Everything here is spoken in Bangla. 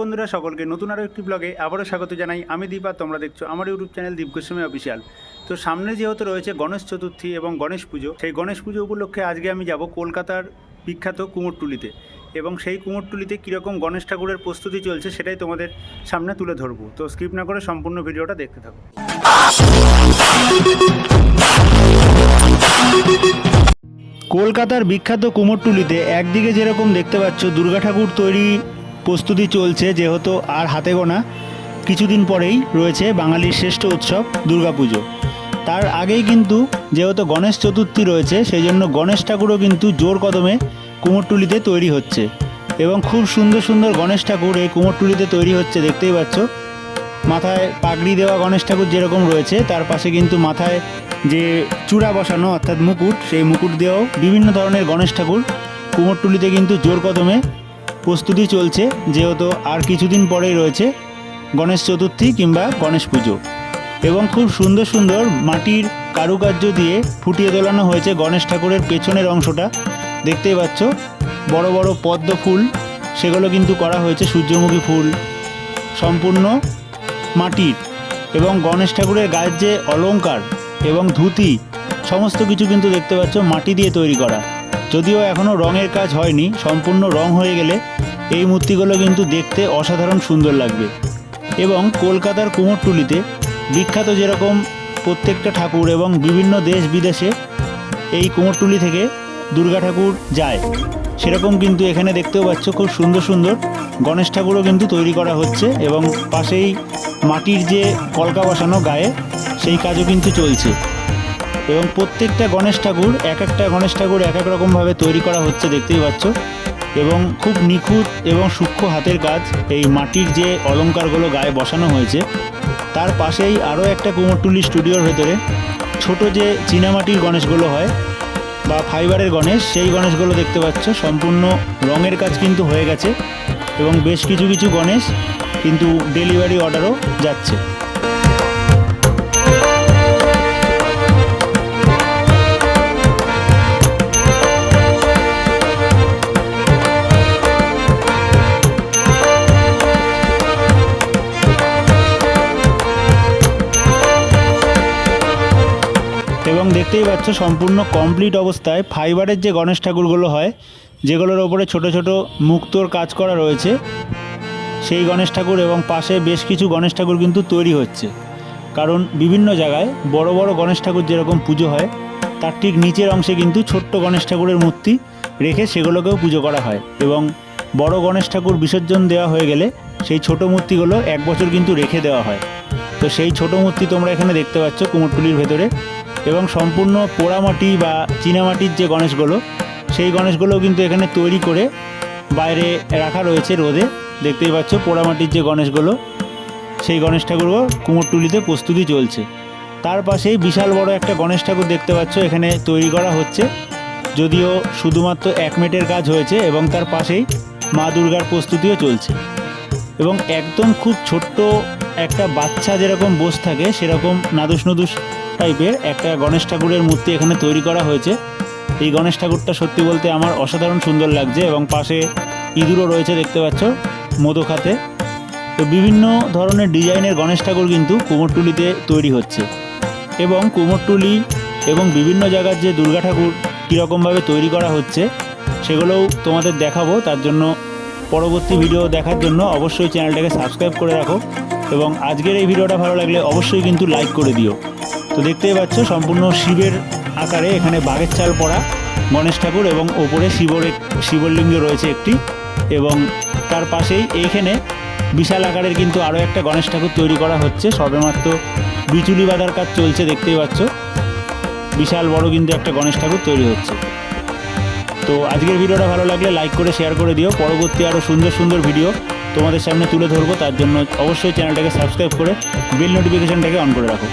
বন্ধুরা, সকলকে নতুন আরও একটি ব্লগে আবারও স্বাগত জানাই। আমি দীপা, তোমরা দেখছ আমার YouTube channel Dip Goswami official তো সামনে যেহেতু রয়েছে গণেশ চতুর্থী এবং গণেশ পুজো, সেই গণেশ পুজো উপলক্ষে আজকে আমি যাব কলকাতার বিখ্যাত কুমোরটুলিতে এবং সেই কুমোরটুলিতে কীরকম গণেশ ঠাকুরের প্রস্তুতি চলছে সেটাই তোমাদের সামনে তুলে ধরবো। তো স্কিপ না করে সম্পূর্ণ ভিডিওটা দেখতে থাকো। কলকাতার বিখ্যাত কুমোরটুলিতে একদিকে যেরকম দেখতে পাচ্ছ দুর্গা ঠাকুর তৈরি প্রস্তুতি চলছে যেহেতু আর হাতে গোনা। কিছুদিন পরেই রয়েছে বাঙালির শ্রেষ্ঠ উৎসব, দুর্গাপুজো। তার আগেই কিন্তু যেহেতু গণেশ চতুর্থী রয়েছে সেই জন্য গণেশ ঠাকুরও কিন্তু জোর কদমে কুমোরটুলিতে তৈরি হচ্ছে। এবং খুব সুন্দর সুন্দর গণেশ ঠাকুর এই কুমোরটুলিতে তৈরি হচ্ছে, দেখতেই পাচ্ছ। মাথায় পাগড়ি দেওয়া গণেশ ঠাকুর যেরকম রয়েছে, তার পাশে কিন্তু মাথায় যে চূড়া বসানো, অর্থাৎ মুকুট, সেই মুকুট দিয়েও বিভিন্ন ধরনের গণেশ ঠাকুর কুমোরটুলিতে কিন্তু জোর কদমে প্রস্তুতি চলছে, যেহেতু আর কিছুদিন পরেই রয়েছে গণেশ চতুর্থী কিংবা গণেশ পুজো। এবং খুব সুন্দর সুন্দর মাটির কারুকার্য দিয়ে ফুটিয়ে তোলানো হয়েছে গণেশ ঠাকুরের পেছনের অংশটা। দেখতেই পাচ্ছ, বড় বড় পদ্ম ফুল, সেগুলো কিন্তু করা হয়েছে সূর্যমুখী ফুল, সম্পূর্ণ মাটির। এবং গণেশ ঠাকুরের গায়ের যে অলংকার এবং ধুতি, সমস্ত কিছু কিন্তু দেখতে পাচ্ছ মাটি দিয়ে তৈরি করা। যদিও এখনও রঙের কাজ হয়নি, সম্পূর্ণ রং হয়ে গেলে এই মূর্তিগুলো কিন্তু দেখতে অসাধারণ সুন্দর লাগবে। এবং কলকাতার কুমোরটুলিতে বিখ্যাত যেরকম প্রত্যেকটা ঠাকুর এবং বিভিন্ন দেশ বিদেশে এই কুমোরটুলি থেকে দুর্গা ঠাকুর যায়, সেরকম কিন্তু এখানে দেখতেও পাচ্ছ খুব সুন্দর সুন্দর গণেশ ঠাকুরও কিন্তু তৈরি করা হচ্ছে এবং পাশেই মাটির যে কলকা বসানো গায়ে সেই কাজও কিন্তু চলছে। এবং প্রত্যেকটা গণেশ ঠাকুর, এক একটা গণেশ ঠাকুর এক এক রকমভাবে তৈরি করা হচ্ছে, দেখতেই পাচ্ছ। এবং খুব নিখুঁত এবং সূক্ষ্ম হাতের কাজ। এই মাটির যে অলংকারগুলো গায়ে বসানো হয়েছে, তার পাশেই আরও একটা কুমোরটুলি স্টুডিওর ভেতরে ছোট যে চীনামাটির গণেশগুলো হয় বা ফাইবারের গণেশ, সেই গণেশগুলো দেখতে পাচ্ছ। সম্পূর্ণ রঙের কাজ কিন্তু হয়ে গেছে এবং বেশ কিছু কিছু গণেশ কিন্তু ডেলিভারি অর্ডারও যাচ্ছে। দেখতেই পাচ্ছ, সম্পূর্ণ কমপ্লিট অবস্থায়। ফাইবারের যে গণেশ ঠাকুরগুলো হয়, যেগুলোর ওপরে ছোট ছোট মুক্তোর কাজ করা রয়েছে, সেই গণেশ ঠাকুর এবং পাশে বেশ কিছু গণেশ ঠাকুর কিন্তু তৈরি হচ্ছে। কারণ বিভিন্ন জায়গায় বড় বড় গণেশ ঠাকুর যেরকম পুজো হয়, তার ঠিক নিচের অংশে কিন্তু ছোট্ট গণেশ ঠাকুরের মূর্তি রেখে সেগুলোকেও পুজো করা হয় এবং বড় গণেশ ঠাকুর বিসর্জন দেওয়া হয়ে গেলে সেই ছোট মূর্তিগুলো এক বছর কিন্তু রেখে দেওয়া হয়। তো সেই ছোট মূর্তি তোমরা এখানে দেখতে পাচ্ছ কুমোরটুলির ভেতরে। এবং সম্পূর্ণ পোড়ামাটি বা চীনামাটির যে গণেশগুলো, সেই গণেশগুলোও কিন্তু এখানে তৈরি করে বাইরে রাখা রয়েছে রোদে। দেখতেই পাচ্ছ পোড়ামাটির যে গণেশগুলো, সেই গণেশ ঠাকুরও কুমোরটুলিতে প্রস্তুতি চলছে। তার পাশেই বিশাল বড় একটা গণেশ ঠাকুর দেখতে পাচ্ছ, এখানে তৈরি করা হচ্ছে। যদিও শুধুমাত্র এক মেটের কাজ হয়েছে এবং তার পাশেই মা দুর্গার প্রস্তুতিও চলছে। এবং একদম খুব ছোট্ট একটা বাচ্চা যেরকম বস থাকে, সেরকম নাদুস নুদুস টাইপের একটা গণেশ ঠাকুরের মূর্তি এখানে তৈরি করা হয়েছে। এই গণেশ ঠাকুরটা সত্যি বলতে আমার অসাধারণ সুন্দর লাগছে এবং পাশে ইঁদুরও রয়েছে দেখতে পাচ্ছ হাতে তো বিভিন্ন ধরনের ডিজাইনের গণেশ ঠাকুর কিন্তু কুমোরটুলিতে তৈরি হচ্ছে। এবং কুমোরটুলি এবং বিভিন্ন জায়গার যে দুর্গা ঠাকুর কীরকমভাবে তৈরি করা হচ্ছে, সেগুলোও তোমাদের দেখাবো। তার জন্য পরবর্তী ভিডিও দেখার জন্য অবশ্যই চ্যানেলটাকে সাবস্ক্রাইব করে রাখো। এবং আজকের এই ভিডিওটা ভালো লাগলে অবশ্যই কিন্তু লাইক করে দিও। তো দেখতেই পাচ্ছ, সম্পূর্ণ শিবের আকারে এখানে বাঘের চাল পড়া, গণেশ ঠাকুর এবং ওপরে শিবর শিবলিঙ্গ রয়েছে একটি এবং তার পাশেই এইখানে বিশাল আকারের কিন্তু আরও একটা গণেশ ঠাকুর তৈরি করা হচ্ছে। সবেমাত্র বিচুলি বাঁধার কাজ চলছে, দেখতেই পাচ্ছ। বিশাল বড় কিন্তু একটা গণেশ ঠাকুর তৈরি হচ্ছে। তো আজকের ভিডিওটা ভালো লাগলে লাইক করে শেয়ার করে দিও। পরবর্তী আরও সুন্দর সুন্দর ভিডিও তোমাদের সামনে তুলে ধরবো, তার জন্য অবশ্যই চ্যানেলটাকে সাবস্ক্রাইব করে বেল নোটিফিকেশানটাকে অন করে রাখো।